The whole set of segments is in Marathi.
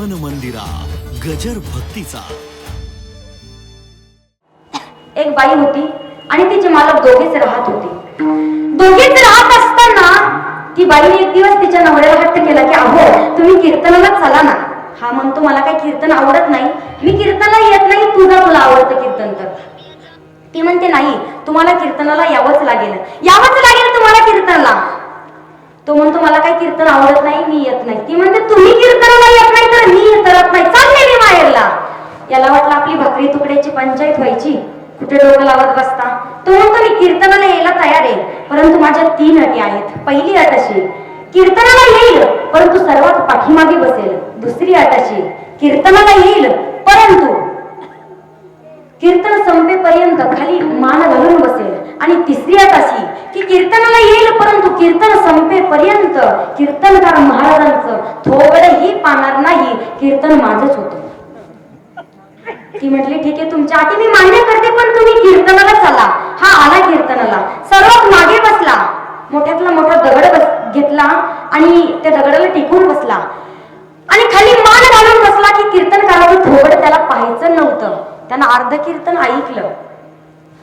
मन मंदिरा गजर भक्तीचा. एक बाई होती आणि तिचे मालक दोघेच राहत होते. दोघेच राहत असताना ती बाईने एक दिवस तिच्या नवऱ्याला हट्ट केला की अहो तुम्ही कीर्तनाला चला ना. हा म्हणतो मला काही कीर्तन आवडत नाही. मी कीर्तनाला येत नाही. तुझा तुला आवडतं कीर्तन तर. ती म्हणते नाही तुम्हाला कीर्तनाला यावंच लागेल. यावंच लागेल तुम्हाला कीर्तनाला. तो म्हणतो मला काही कीर्तन आवडत नाही मी येत नाही. ती म्हणते तुम्ही कीर्तनाला येत नाही तर मी येत नाही. चालले मी माहेरला याला वाटलं आपली भाकरी तुकड्याची पंचायत व्हायची. कुठे डोकं लावत बसता? तो म्हणतो मी कीर्तनाला यायला तयार आहे परंतु माझ्या तीन अटी आहेत. पहिली अट अशी कीर्तनाला येईल परंतु सर्वात पाठीमागे बसेल. दुसरी अट अशी कीर्तनाला येईल परंतु. कीर्तन संपेपर्यंत खाली मान घालून बसेल. आणि तिसरी अट अशी की कीर्तनाला येईल परंतु कीर्तन संपेपर्यंत कीर्तनकार महाराजांचं थोडंही पाणार नाही. कीर्तन माझंच होतं. ती म्हटली ठीक आहे तुमच्या आधी मी मान्य करते पण तुम्ही कीर्तनाला चला. हा आला कीर्तनाला. सर्वात मागे बसला. मोठ्यातला मोठा दगड बस घेतला आणि त्या दगडाला टिकून बसला. आणि खाली मान घालून बसला की कीर्तनकाराचं थोबड त्याला पाहायचं नव्हतं. त्यानं अर्ध कीर्तन ऐकलं.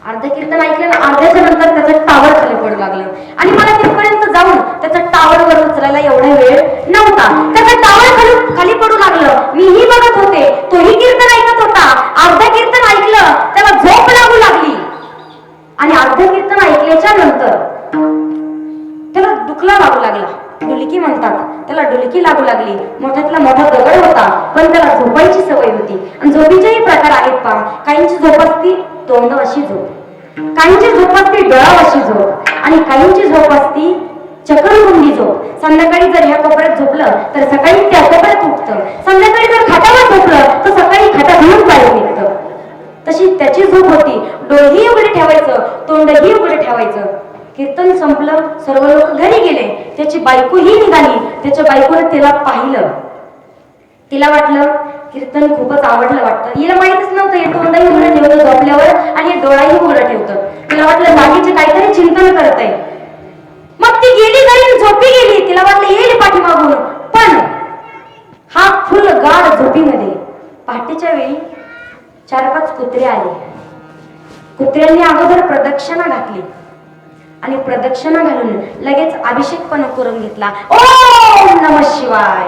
अर्ध कीर्तन ऐकलं ना अर्ध्याच्या नंतर त्याचं टावर खाली पडू लागलं. आणि मला तिथपर्यंत जाऊन त्याचा टावर वर उचलायला एवढा वेळ नव्हता. त्याचं टावर खाली खाली पडू लागलं. काहींची झोप असती चक्रमुंडी झोप. संध्याकाळी जर ह्या कोपऱ्यात झोपलं तर सकाळी त्या कोपऱ्यात उठतं. संध्याकाळी जर खाटावर झोपलं तर सकाळी खाटा घेऊन बाहेर निघतं. तशी त्याची झोप होती. डोळेही उघडे ठेवायचं तोंडही उघडे ठेवायचं. कीर्तन संपलं सर्व लोक घरी गेले. त्याची बायकोही निघाली. त्याच्या बायकोने तिला पाहिलं. तिला वाटलं कीर्तन खूपच आवडलं वाटतं. हिला माहितच नव्हतं हे तोंडही उघडं ठेवतं झोपल्यावर आणि डोळाही उघडं ठेवतं. तिला वाटलं बाकीचे काहीतरी चिंतन करत आहे ती गेली घरी झोपी गेली. तिला वाटलं येईल पाठीमागून. पण हा फुल गाड झोपीमध्ये पहाटेच्या वेळी चार पाच कुत्रे आले. कुत्र्यांनी अगोदर प्रदक्षिणा घातली. आणि प्रदक्षिणा घालून लगेच अभिषेक पण करून घेतला. ओम नम शिवाय.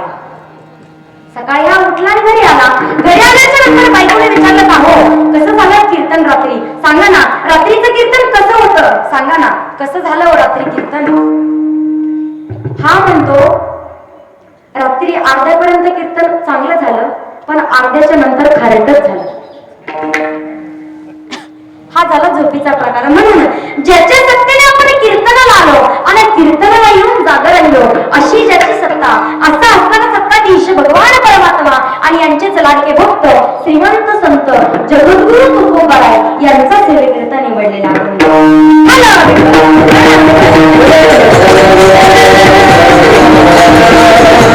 सकाळी हा उठला आणि घरी आला. घरी आल्याच्यानंतर बायकोने विचारलं का हो कसं झालं कीर्तन रात्री? सांगा ना रात्रीचं कीर्तन कसं होतं? सांगा ना कसं झालं हो रात्री कीर्तन? हा म्हणतो रात्री अर्ध्यापर्यंत कीर्तन चांगलं झालं पण अर्ध्याच्या नंतर खारटच झालं. हा झाला झोपीचा प्रकार. म्हणून ज्याच्या सत्तेने आपण कीर्तनाला आलो आणि कीर्तनाला येऊन जागा राहिलो अशी ज्याची सत्ता असा भगवान परमात्मा आणि यांचेच लाडके भक्त श्रीमंत संत जगद्गुरु तुकोबाराय यांचा सेवेकरिता निवडलेला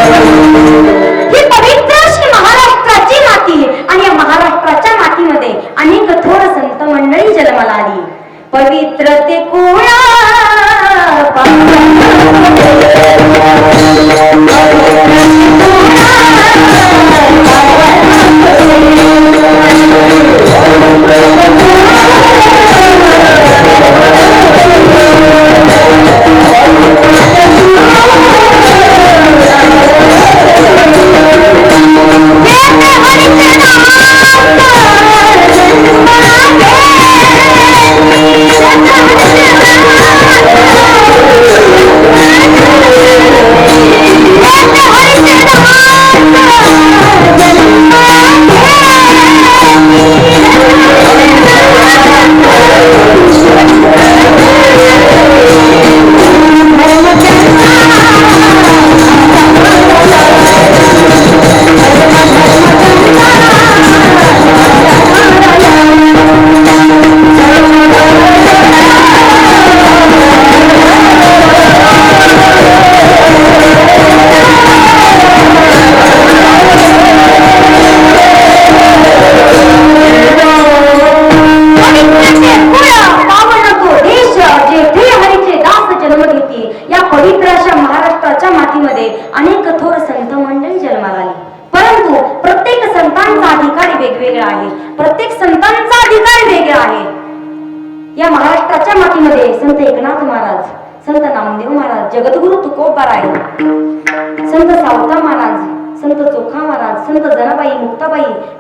ही पवित्र अशी महाराष्ट्राची आणि या महाराष्ट्राच्या मातीमध्ये अनेक थोर संत मंडळी जन्माला आली. पवित्र ते कोळा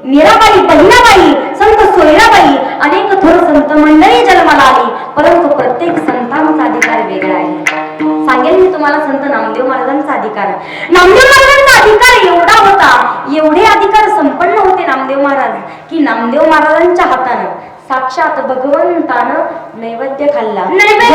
मीराबाई बहिणाबाई संत सोयराबाई अनेक थोर संत मंडळी जन्माला आली परंतु प्रत्येक संतांचा अधिकार वेगळा आहे. सांगेल मी तुम्हाला संत नामदेव महाराजांचा अधिकार. नामदेव महाराजांचा अधिकार एवढा होता एवढे अधिकार संपन्न होते नामदेव महाराज की नामदेव महाराजांच्या हातानं साक्षात भगवंतानं नैवेद्य खाल्ला. नैवेद्य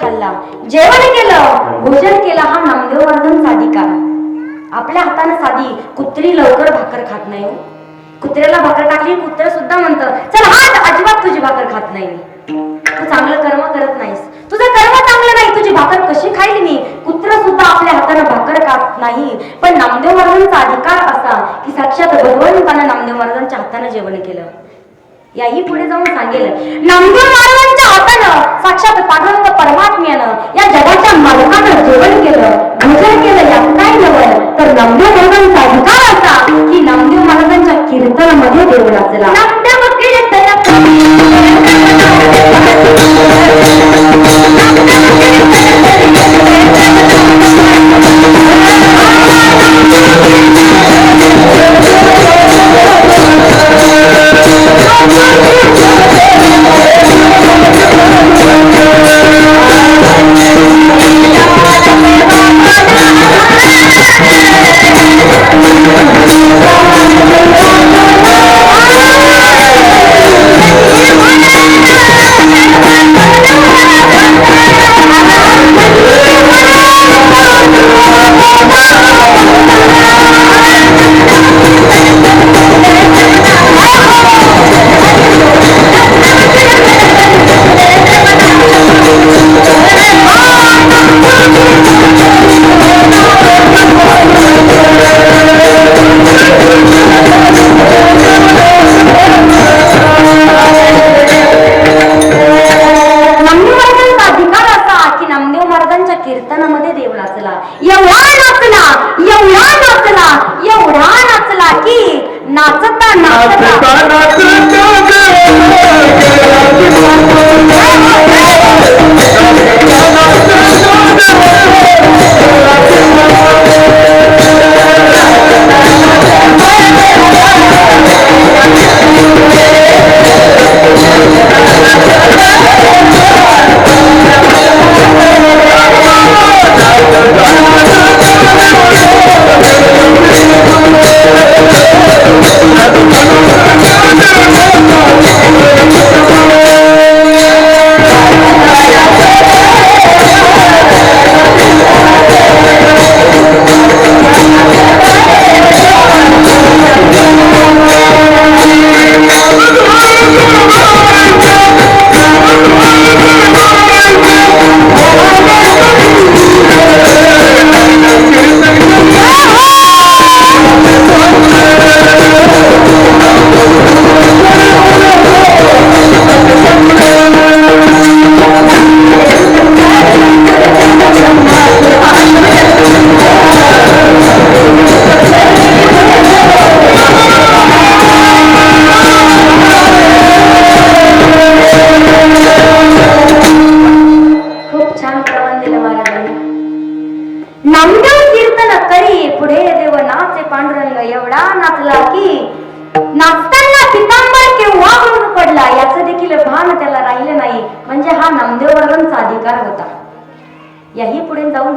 खाल्ला. जेवण केलं. भोजन केलं. हा नामदेव साधिका अधिकार आपल्या हातानं साधी कुत्री लवकर भाकर खात नाही हो. कुत्र्याला भाकर टाकली कुत्र सुद्धा म्हणतं चल हात अजिबात तुझी भाकर खात नाही तू चांगलं कर्म करत नाहीस. तुझं कर्म चांगलं नाही. तुझी भाकर कशी खाईल मी? कुत्र सुद्धा आपल्या हातानं भाकर खात नाही. पण नामदेव महाराजांचा अधिकार असा की साक्षात भगवंतानं नामदेव महाराजांच्या हातानं जेवण केलं. याही पुढे जाऊन सांगेल. नामदेव हातानं साक्षात पांडुरंग परमात्म्यानं या जगाच्या मालकानं जेवण केलं भोजन केलं यात काय नवल. तर नामदेव महाराजांचा अधिकार असा की नामदेव महाराजांच्या कीर्तनामध्ये देव नाचला 干吗？干吗？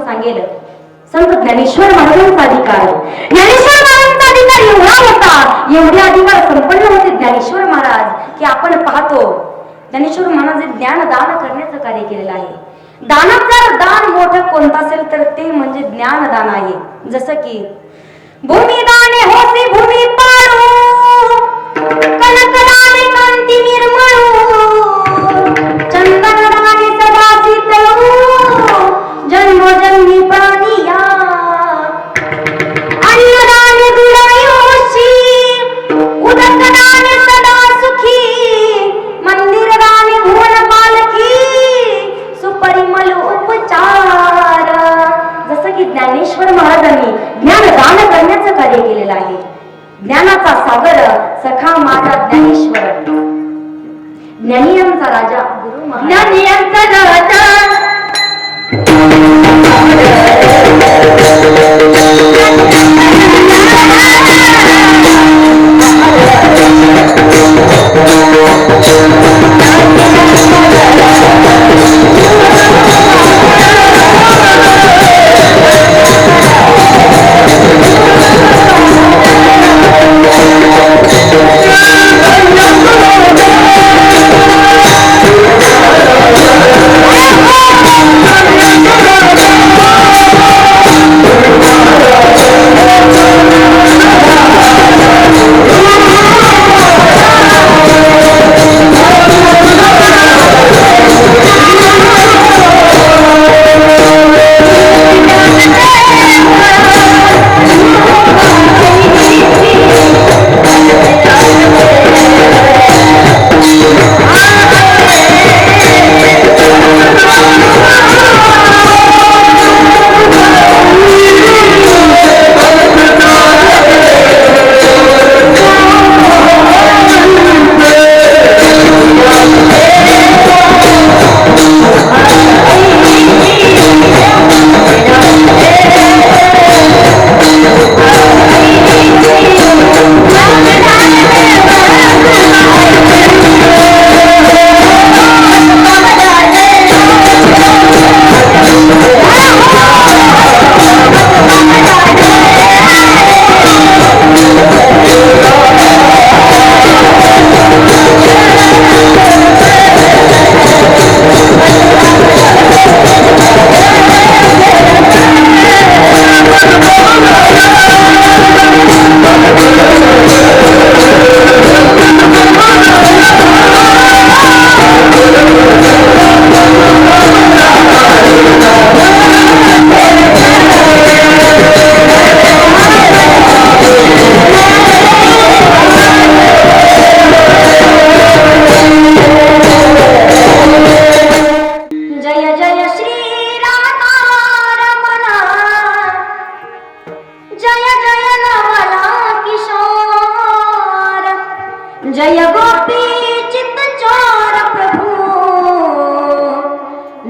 सांगेल. संत ज्ञानेश्वर महाराजांचा अधिकार ज्ञानेश्वर महाराजांचा अधिकार एवढा होता एवढे अधिकार संपन्न होते ज्ञानेश्वर महाराज की आपण पाहतो ज्ञानेश्वर महाराज ज्ञान दान करण्याचं कार्य केलेलं आहे. दानात जर दान मोठं कोणतं असेल तर ते म्हणजे ज्ञानदान आहे. जसं की भूमी भूमिदाने होसी भूमी पा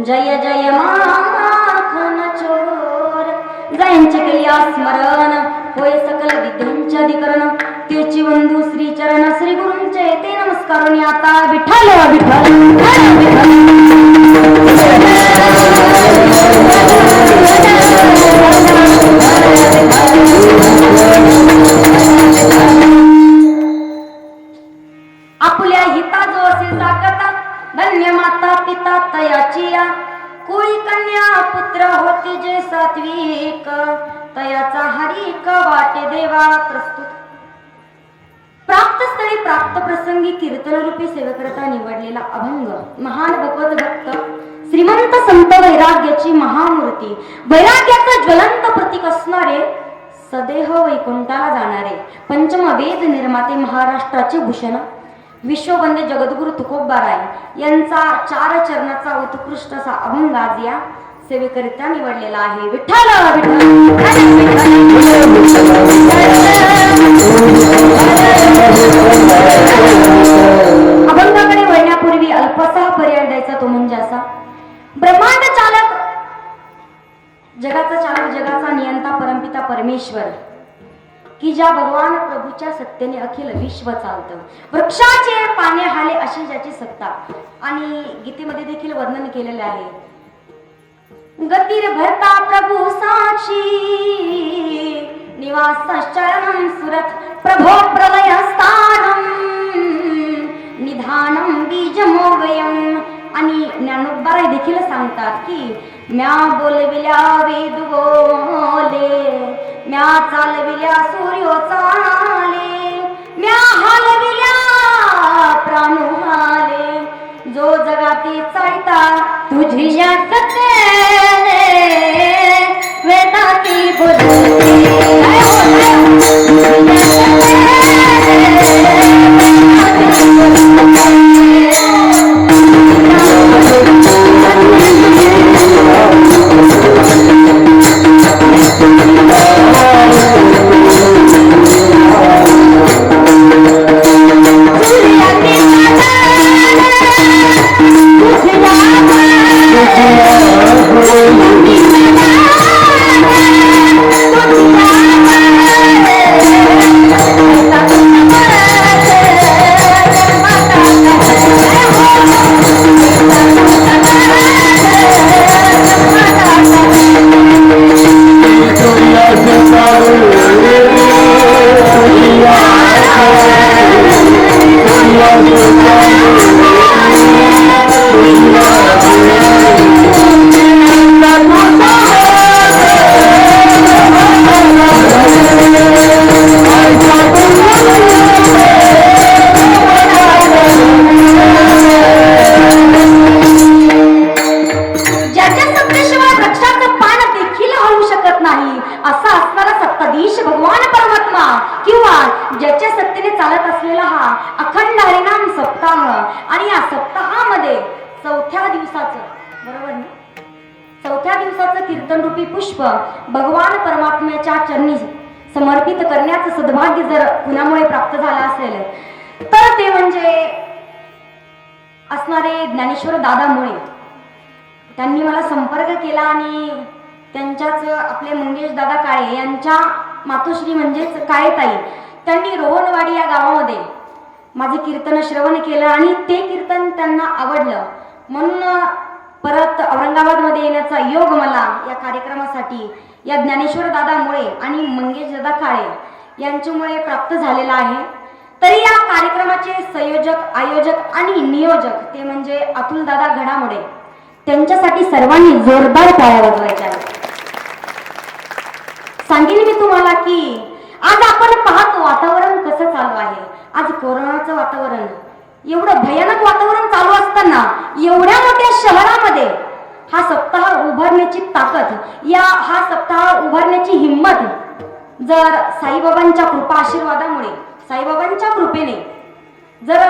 जय जय माखन चोर. जयांचे केल्या स्मरण होय सकल विद्यांचे अधिकरण. तेची बंधू श्री चरण श्री गुरुंचे ते नमस्कारून आता विठ्ठल विठ्ठल आपल्या हिता जो असेल धन्य माता पिता तयाचिया. कुळी कन्या पुत्र होती जे सात्विक. तयाचा हरिक वाटे देवा प्रस्तुत. प्राप्त स्थळी प्राप्त प्रसंगी कीर्तन रूपी सेवकरता निवडलेला अभंग. महान भगवत भक्त. श्रीमंत संत वैराग्याची महामूर्ती. वैराग्याचा ज्वलंत प्रतीक असणारे सदेह वैकुंठाला जाणारे पंचम वेद निर्माते महाराष्ट्राचे भूषण. विश्ववंद्य जगद्गुरु तुकोबाराय यांचा चार चरणाचा उत्कृष्ट असा अभंग आज या सेवेकरिता निवडलेला आहे. विठ्ठल. अभंगाकडे वळण्यापूर्वी अल्पसा पर्याय द्यायचा तो म्हणजे असा. ब्रह्मांड चालक जगाचा चालक जगाचा नियंता परमपिता परमेश्वर. की ज्या भगवान प्रभूच्या सत्तेने अखिल विश्व चालतं. वृक्षाचे पाने हाले अशी ज्याची सत्ता. आणि गीतेमध्ये देखील वर्णन केलेले आहे. गतीर भरता प्रभू साक्षी. निवास सुरत प्रभो प्रलय निधानम बीजमोगयम आणि ज्ञानोद्धार देखील सांगतात की म्या बोलविल्या वेद बोले. म्या चालविल्या सूर्यो चाले म्या हलविल्या प्राणू हाले जो जगाती चालता तुझी या सत्य वेदाती बुद्धी केला आणि त्यांच्याच आपले मंगेश दादा काळे यांच्या मातोश्री म्हणजेच काळेताई त्यांनी रोहनवाडी या गावामध्ये माझे कीर्तन श्रवण केलं आणि ते कीर्तन त्यांना आवडलं. म्हणून परत औरंगाबादमध्ये येण्याचा योग मला या कार्यक्रमासाठी या ज्ञानेश्वर दादामुळे आणि मंगेश दादा काळे यांच्यामुळे प्राप्त झालेला आहे. तरी या कार्यक्रमाचे संयोजक आयोजक आणि नियोजक ते म्हणजे अतुल दादा घडामोडे. त्यांच्यासाठी सर्वांनी जोरदार टाळ्या वाजवायच्या सांगेन मी तुम्हाला की आज आपण पाहतो वातावरण कसं चालू आहे. आज कोरोनाचं वातावरण एवढं भयानक वातावरण चालू असताना एवढ्या मोठ्या शहरामध्ये हा सप्ताह उभारण्याची ताकद या हा सप्ताह उभारण्याची हिंमत जर साईबाबांच्या कृपा आशीर्वादामुळे साईबाबांच्या कृपेने जर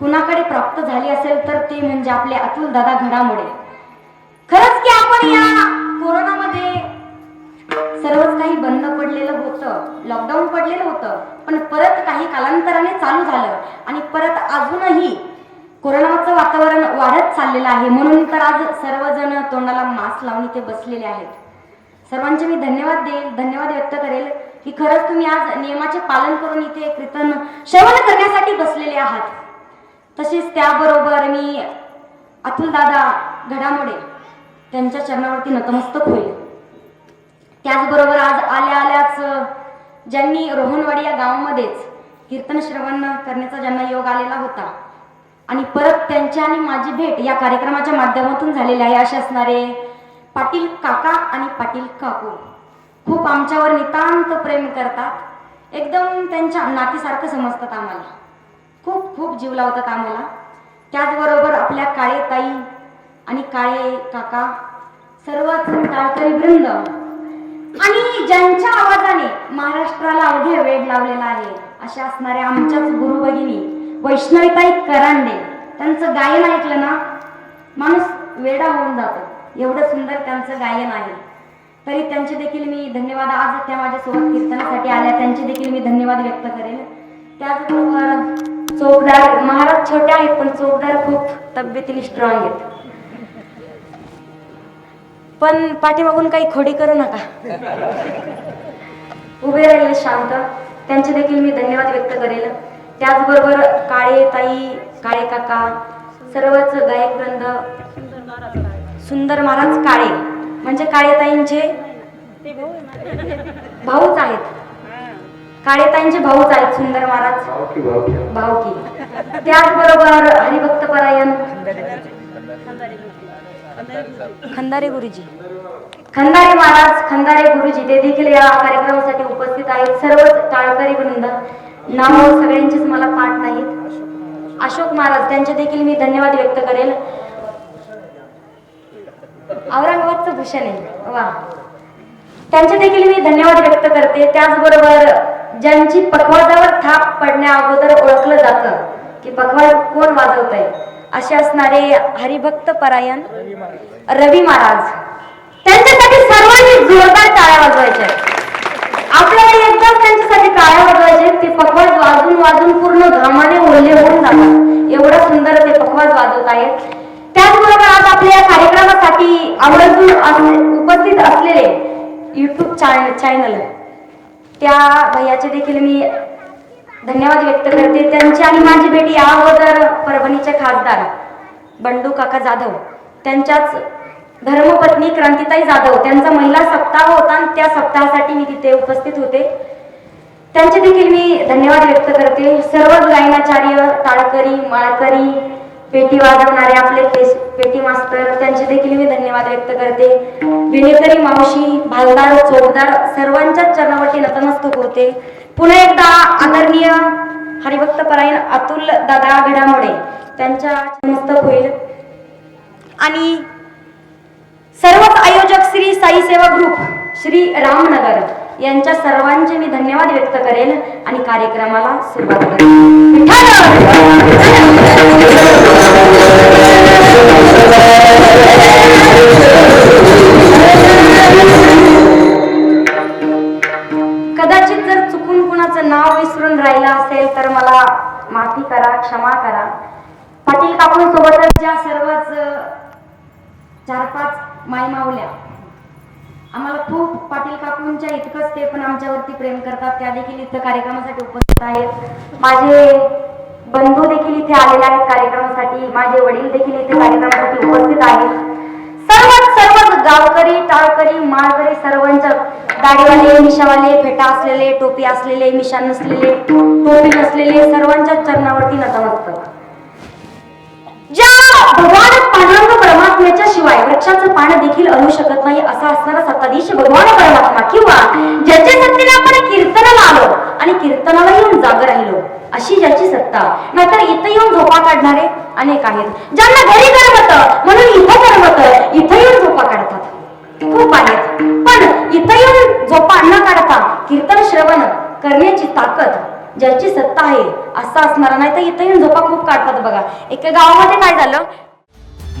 कुणाकडे प्राप्त झाली असेल तर ते म्हणजे आपले अतुल दादा घडामोडे. खरंच की आपण या कोरोनामध्ये सर्वच काही बंद पडलेलं होतं लॉकडाऊन पडलेलं होतं पण परत काही कालांतराने चालू झालं आणि परत अजूनही कोरोनाचं वातावरण वाढत चाललेलं आहे. म्हणून तर आज सर्वजण तोंडाला मास्क लावून इथे बसलेले आहेत. सर्वांचे मी धन्यवाद देईल धन्यवाद व्यक्त करेल की खरंच तुम्ही आज नियमाचे पालन करून इथे कीर्तन श्रवण करण्यासाठी बसलेले आहात. तसेच त्याबरोबर मी अतुलदादा घडामोडे त्यांच्या चरणावरती नतमस्तक होईल. त्याचबरोबर आज आल्या आल्याच ज्यांनी रोहनवाडी या गावामध्येच कीर्तन श्रवण करण्याचा ज्यांना योग आलेला होता आणि परत त्यांची आणि माझी भेट या कार्यक्रमाच्या माध्यमातून झालेली आहे असे असणारे पाटील काका आणि पाटील काकू. खूप आमच्यावर नितांत प्रेम करतात. एकदम त्यांच्या नातीसारखं समजतात आम्हाला. खूप खूप जीव लावतात आम्हाला. त्याचबरोबर आपल्या काळे ताई आणि काळे काका सर्वच टाळकरी वृंद. आणि ज्यांच्या आवाजाने महाराष्ट्राला अवघे वेळ लावलेला आहे अशा असणाऱ्या आमच्याच गुरु भगिनी वैष्णवीताई करांडे. त्यांचं गायन ऐकलं ना माणूस वेडा होऊन जातो. एवढं सुंदर त्यांचं गायन आहे. तरी त्यांचे देखील मी धन्यवाद आज त्या माझ्यासोबत कीर्तनासाठी आल्या. त्यांचे देखील मी धन्यवाद व्यक्त करेल. त्याचबरोबर चोपदार महाराज छोटे आहेत पण चोपदार खूप तब्येतीने स्ट्रॉंग आहेत. पण पाठीमागून काही खोडी करू नका. उभे राहिले शांत. त्यांचे देखील मी धन्यवाद व्यक्त करेल. त्याचबरोबर काळे ताई काळे काका सर्वच गायक वृंद सुंदर महाराज काळे. म्हणजे काळे ताईंचे भाऊच आहेत. काळेताईंचे भाऊच आहेत सुंदर महाराज. भाऊकी त्याचबरोबर हरिभक्त परायण खंदारे गुरुजी. खंदारे महाराज खंदारे गुरुजी ते देखील या कार्यक्रमासाठी उपस्थित आहेत. सर्वच टाळकरी वृंद नाव सगळ्यांचीच मला पाठ नाहीत. अशोक महाराज त्यांचे देखील मी धन्यवाद व्यक्त करेल. औरंगाबादचं भूषण आहे. वा. त्यांचे देखील मी धन्यवाद व्यक्त करते. त्याचबरोबर ज्यांची पखवाजावर थाप पडण्या अगोदर ओळखलं जातं की पखवाज कोण वाजवत आहे असे असणारे हरिभक्त परायण रवी महाराज. त्यांच्यासाठी सर्वांनी जोरदार टाळ्या वाजवायच्या आपल्याला एकदाच त्यांच्यासाठी टाळ्या वाजवायचे ते पखवाज वाजून वाजून पूर्ण घामाने ओले होऊन जातात. एवढं सुंदर ते पखवाज वाजवत आहेत. त्याचबरोबर आज आपल्या या कार्यक्रमासाठी आवर्जून उपस्थित असलेले युट्यूब चॅनल त्या भैयाचे देखील मी धन्यवाद व्यक्त करते. त्यांची आणि माझी भेटी या अगोदर परभणीचे खासदार बंडू काका जाधव त्यांच्याच धर्मपत्नी क्रांतिताई जाधव त्यांचा महिला सप्ताह होता आणि त्या सप्ताहासाठी मी तिथे उपस्थित होते. त्यांचे देखील मी धन्यवाद व्यक्त करते. सर्वच गायनाचार्य ताळकरी माळकरी पेटी वाजवणारे आपले पेटी मास्तर त्यांचे देखील मी धन्यवाद व्यक्त करते. विनेकरी मावशी भालदार चोरदार सर्वांच्याच चरणावरती नतमस्तक होते. पुन्हा एकदा आदरणीय हरिभक्त परायण अतुल दादा घडामोडे त्यांच्या मस्तक होईल. आणि सर्वच आयोजक श्री साई सेवा ग्रुप श्री रामनगर यांच्या सर्वांचे मी धन्यवाद व्यक्त करेल आणि कार्यक्रमाला सुरुवात करेल. कदाचित जर चुकून कुणाचं नाव विसरून राहिलं असेल तर मला माफी करा क्षमा करा. पाटील काकून सोबतच ज्या सर्वच चार पाच माय मावल्या आम्हाला खूप पाटील काकूंच्या इतकंच ते पण आमच्यावरती प्रेम करतात. त्या देखील इथं कार्यक्रमासाठी उपस्थित आहेत. माझे बंधू देखील इथे आलेले आहेत कार्यक्रमासाठी. माझे वडील देखील इथे कार्यक्रमासाठी उपस्थित आहेत. सर्वच सर्व गावकरी टाळकरी माळकरी सर्वांच्या दाढीवाले मिशावाले फेटा असलेले टोपी असलेले मिशा नसलेले टोपी नसलेले सर्वांच्या चरणावरती नतमस्तक. ज्या भगवान पांडुरंग परमात्म्याच्या शिवाय वृक्षाचं पान देखील आणू शकत नाही असा असणारा सत्ताधीश भगवान परमात्मा किंवा ज्याच्या सत्तेने आपण कीर्तनाला आलो आणि कीर्तनाला येऊन जाग राहिलो अशी ज्याची सत्ता. नाहीतर इथं येऊन झोपा काढणारे अनेक आहेत ज्यांना घरी करमत म्हणून इथं करमत इथं येऊन झोपा काढतात. खूप आहेत. पण इथं येऊन झोपा न काढता कीर्तन श्रवण करण्याची ताकद ज्याची सत्ता आहे असा असणार. नाही तर इथं येऊन झोपा खूप काढतात बघा. एका गावामध्ये काय झालं?